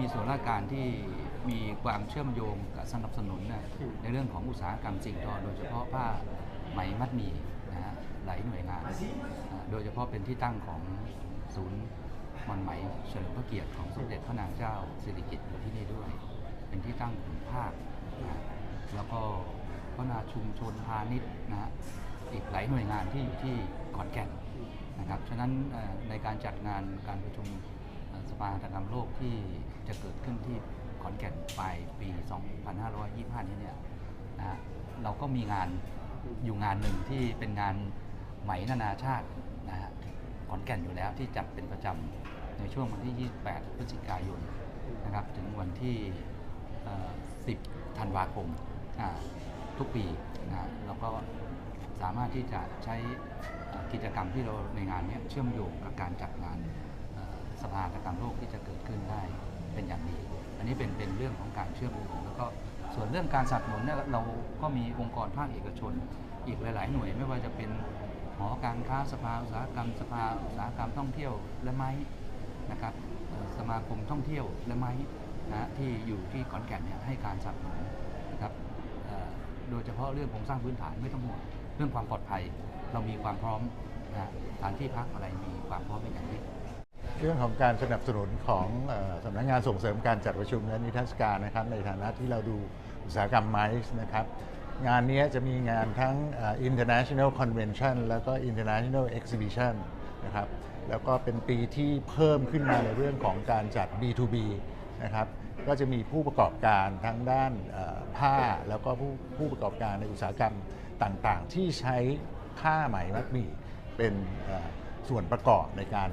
มีส่วนราชการที่มีความเชื่อมโยงกับสนับสนุนนะในเรื่องของอุตสาหกรรมสิ่งทอ โดยเฉพาะผ้าไหมมัดหมี่นะฮะหลายหน่วยงาน โดยเฉพาะเป็นที่ตั้งของศูนย์มอนไหมเฉลิมพระเกียรติของสมเด็จพระนางเจ้าสิริกิติ์อยู่ที่นี่ด้วย เป็นที่ตั้งของภาคนะแล้วก็พระนาชุมชนพาณิชย์นะฮะอีกหลายหน่วยงานที่อยู่ที่ขอนแก่นนะครับ ฉะนั้นในการจัดงานการประชุม สภาหัตถกรรมโลกที่จะเกิดขึ้นที่ขอนแก่นปลายปี 2525 นี้เนี่ยนะฮะเราก็มีงานอยู่งานหนึ่งที่เป็นงานไหมนานาชาตินะฮะขอนแก่นอยู่แล้วที่จัดเป็นประจำในช่วงวันที่ 28 พฤศจิกายนนะครับถึงวันที่ 10 ธันวาคมทุกปีนะฮะแล้วก็สามารถที่จะใช้กิจกรรมที่เราในงานนี้เชื่อมโยงกับการจัดงาน สภาหัตถกรรมโลกที่จะเกิดขึ้นได้เป็นอย่างดี อันนี้เป็นเป็นเรื่องของการเชื่อมโยงแล้วก็ส่วนเรื่องการสนับสนุนเนี่ยเราก็มีองค์กรภาคเอกชน อีกหลาย ๆ หน่วยไม่ว่าจะเป็นหอการค้าสภาอุตสาหกรรมสภาอุตสาหกรรมท่องเที่ยวและไม้นะครับสมาคมท่องเที่ยวและไม้นะที่อยู่ที่ขอนแก่นเนี่ยให้การสนับสนุนนะครับโดยเฉพาะเรื่องโครงสร้างพื้นฐานไม่ต้องห่วงเรื่องความปลอดภัย เรามีความพร้อมนะสถานที่พักอะไรมีความพร้อมเป็นอย่างยิ่ง เรื่องของการสนับสนุนของสำนักงานส่งเสริมการจัดประชุมและนิทรรศการนะครับ ในฐานะที่เราดูอุตสาหกรรมไม้นะครับ งานนี้จะมีงานทั้ง international convention แล้วก็ international exhibition นะครับแล้วก็เป็นปีที่เพิ่มขึ้นมาในเรื่องของการจัด B2B นะครับก็จะมีผู้ประกอบการทั้งด้านผ้าแล้วก็ผู้ผู้ประกอบการในอุตสาหกรรมต่างๆ ที่ใช้ผ้าไหมมัดหมี่เป็นส่วนประกอบในการ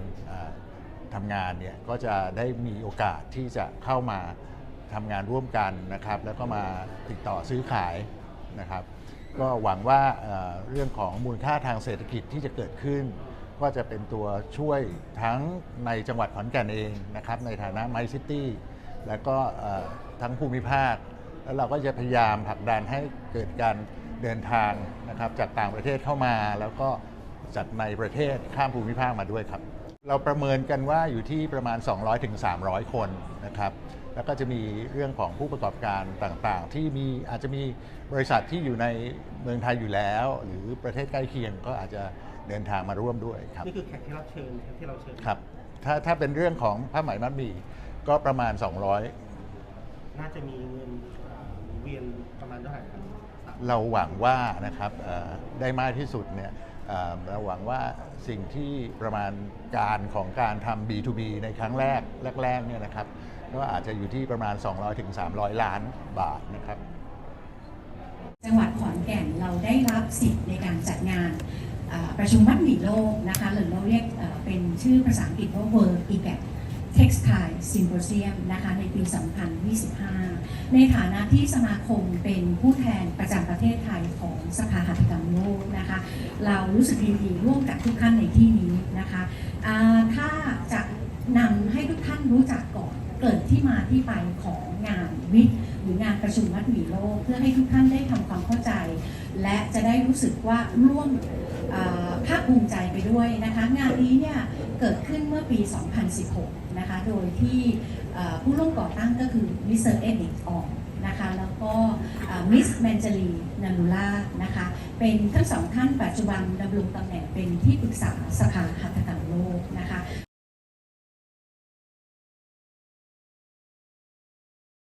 ทำงานเนี่ยก็จะได้มีโอกาสที่จะเข้ามาทำงานร่วมกันนะครับ แล้วก็มาติดต่อซื้อขายนะครับ ก็หวังว่าเรื่องของมูลค่าทางเศรษฐกิจที่จะเกิดขึ้น ก็จะเป็นตัวช่วยทั้งในจังหวัดขอนแก่นเองนะครับ ในฐานะไมซิตี้แล้วก็ทั้งภูมิภาค แล้วเราก็จะพยายามผลักดันให้เกิดการเดินทางนะครับจากต่างประเทศเข้ามาแล้วก็จากในประเทศข้ามภูมิภาคมาด้วยครับ เราประเมินกันว่าอยู่ที่ประมาณ 200-300ถึง300 คนนะครับ แล้วก็จะมีเรื่องของผู้ประกอบการต่างๆ ที่มีอาจจะมีบริษัทที่อยู่ในเมืองไทยอยู่แล้ว หรือประเทศใกล้เคียงก็อาจจะเดินทางมาร่วมด้วยครับนี่คือแขกที่รับเชิญที่เราเชิญครับถ้าถ้าเป็นเรื่องของผ้าไหมมัดหมี่ก็ประมาณ 200 น่าจะมีเงินหมุนเวียนประมาณเท่าไหร่ครับสามเราหวังว่านะครับเอ่อได้มากที่สุดเนี่ย เราหวังว่าสิ่งที่ประมาณการของการทำ B2B ในครั้งแรกแรกๆเนี่ยนะครับก็อาจจะอยู่ที่ประมาณ 200-300ล้านบาทนะครับ จังหวัดขอนแก่นเราได้รับสิทธิ์ในการจัดงานประชุมมัดหมีโลกนะคะหรือเราเรียกเอ่อเป็นชื่อภาษาอังกฤษว่า World EGAT Textile Symposium นะคะในปี 2025 ในฐานะที่สมาคมเป็นผู้แทนประจำประเทศไทยของสภาหัตถกรรมโลกนะคะ เรารู้สึกยินดีร่วมกับทุกท่านในที่นี้นะคะถ้าจะนำให้ทุกท่านรู้จักก่อน เกิดที่มาที่ไปของงานวิทย์หรืองานประชุมมัดหมี่โลก เพื่อให้ทุกท่านได้ทำความเข้าใจ และจะได้รู้สึกว่าร่วมภาคภูมิใจไปด้วยนะคะงานนี้เนี่ยเกิดขึ้นเมื่อปี 2016 นะคะโดยที่ผู้ร่วมก่อตั้งก็คือมิสเตอร์เอ็ดดิกอองนะคะแล้วก็มิสแมนเจลีนานูล่านะคะเป็นทั้งสองท่านปัจจุบันดำรงตำแหน่งเป็นที่ปรึกษาสภาหัตถกรรมโลกนะคะ